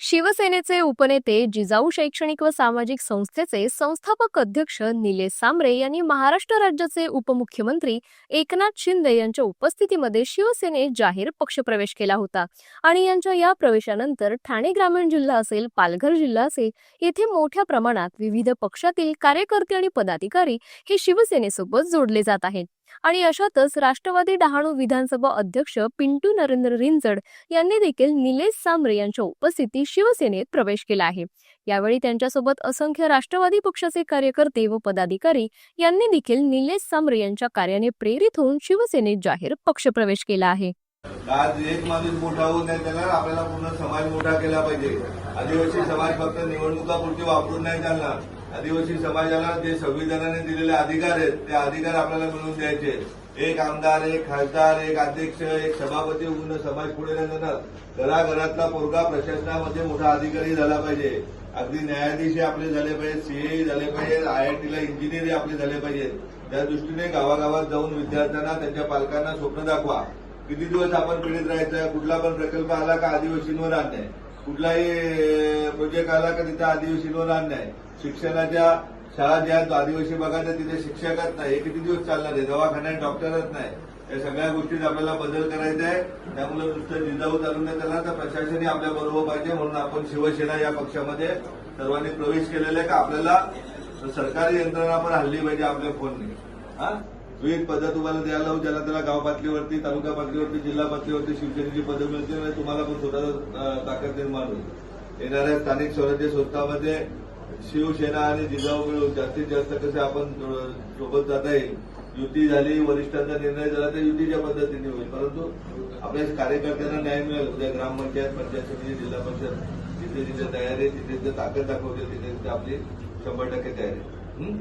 शिवसेनेचे उपनेते जिजाऊ शैक्षणिक व सामाजिक संस्थेचे संस्थापक अध्यक्ष निलेश सांबरे यांनी महाराष्ट्र राज्याचे उपमुख्यमंत्री एकनाथ शिंदे यांच्या उपस्थितीमध्ये शिवसेनेत जाहीर पक्षप्रवेश केला होता. आणि यांच्या या प्रवेशानंतर ठाणे ग्रामीण जिल्हा असेल पालघर जिल्हा असेल येथे मोठ्या प्रमाणात विविध पक्षातील कार्यकर्ते आणि पदाधिकारी हे शिवसेनेसोबत जोडले जात आहेत. आणि अशातच राष्ट्रवादी डहाणू विधानसभा अध्यक्ष पिंटू नरेंद्र रिंजड यांनी देखील निलेश सांबरे यांच्या उपस्थितीत शिवसेनेत प्रवेश केला आहे. यावेळी त्यांच्यासोबत असंख्य राष्ट्रवादी पक्षाचे कार्यकर्ते व पदाधिकारी यांनी देखील निलेश सांबरे यांच्या कार्याने प्रेरित होऊन शिवसेनेत जाहीर पक्षप्रवेश केला आहे. आज एक माणूस मोठा होऊन नाही त्याला आपल्याला पूर्ण समाज मोठा केला पाहिजे. आदिवासी समाज फक्त निवडणुकापुरती वापरून नाही चालणार. आदिवासी समाजाला जे संविधानाने दिलेले अधिकार आहेत ते अधिकार आपल्याला मिळवून द्यायचे. एक आमदार एक खासदार एक अध्यक्ष एक सभापती होऊन समाज पुढे जाणार घराघरातला पोरगा प्रशासनामध्ये मोठा अधिकारी झाला पाहिजे. अगदी न्यायाधीश आपले झाले पाहिजे सीए झाले पाहिजेत आयआयटीला इंजिनियर आपले झाले पाहिजेत. त्या दृष्टीने गावागावात जाऊन विद्यार्थ्यांना त्यांच्या पालकांना स्वप्न दाखवा. किती दिवस आपण पीडित राहायचं? कुठला पण प्रकल्प आला का आदिवासींवर अन्याय? कुठलाही प्रोजेक्ट आला का तिथे लोक नाही शिक्षणाच्या शाळा ज्या आहेत, आदिवासी भागात तिथे शिक्षकच नाही. हे किती दिवस चालणार आहे? दवाखान्यात डॉक्टरच नाही. या सगळ्या गोष्टीत आपल्याला बदल करायचा आहे. त्यामुळे नुसतं जिजाऊ चालून नाही त्याला तर प्रशासनही आपल्या बरोबर पाहिजे. म्हणून आपण शिवसेना या पक्षामध्ये सर्वांनी प्रवेश केलेला आहे का? आपल्याला सरकारी यंत्रणा पण हल्ली पाहिजे आपल्या फोनने. हा? विविध पदं तुम्हाला द्यायला लावू ज्याला त्याला गाव पातळीवरती तालुका पातळीवरती जिल्हा पातळीवरती शिवसेनेची पदं मिळतील आणि तुम्हाला पण स्वतःचा ताकद निर्माण होईल. येणाऱ्या स्थानिक स्वराज्य संस्थांमध्ये शिवसेना आणि जिजाऊ मिळून जास्तीत जास्त कसे आपण सोबत जाता येईल युती झाली वरिष्ठांचा निर्णय झाला तर युतीच्या पद्धतीने होईल. परंतु आपल्या कार्यकर्त्यांना न्याय मिळेल. उद्या ग्रामपंचायत पंचायत समिती जिल्हा परिषद जिथे जिथे तयारी आहे तिथे ताकद दाखवते तिथे तिथे आपली शंभर टक्के तयारी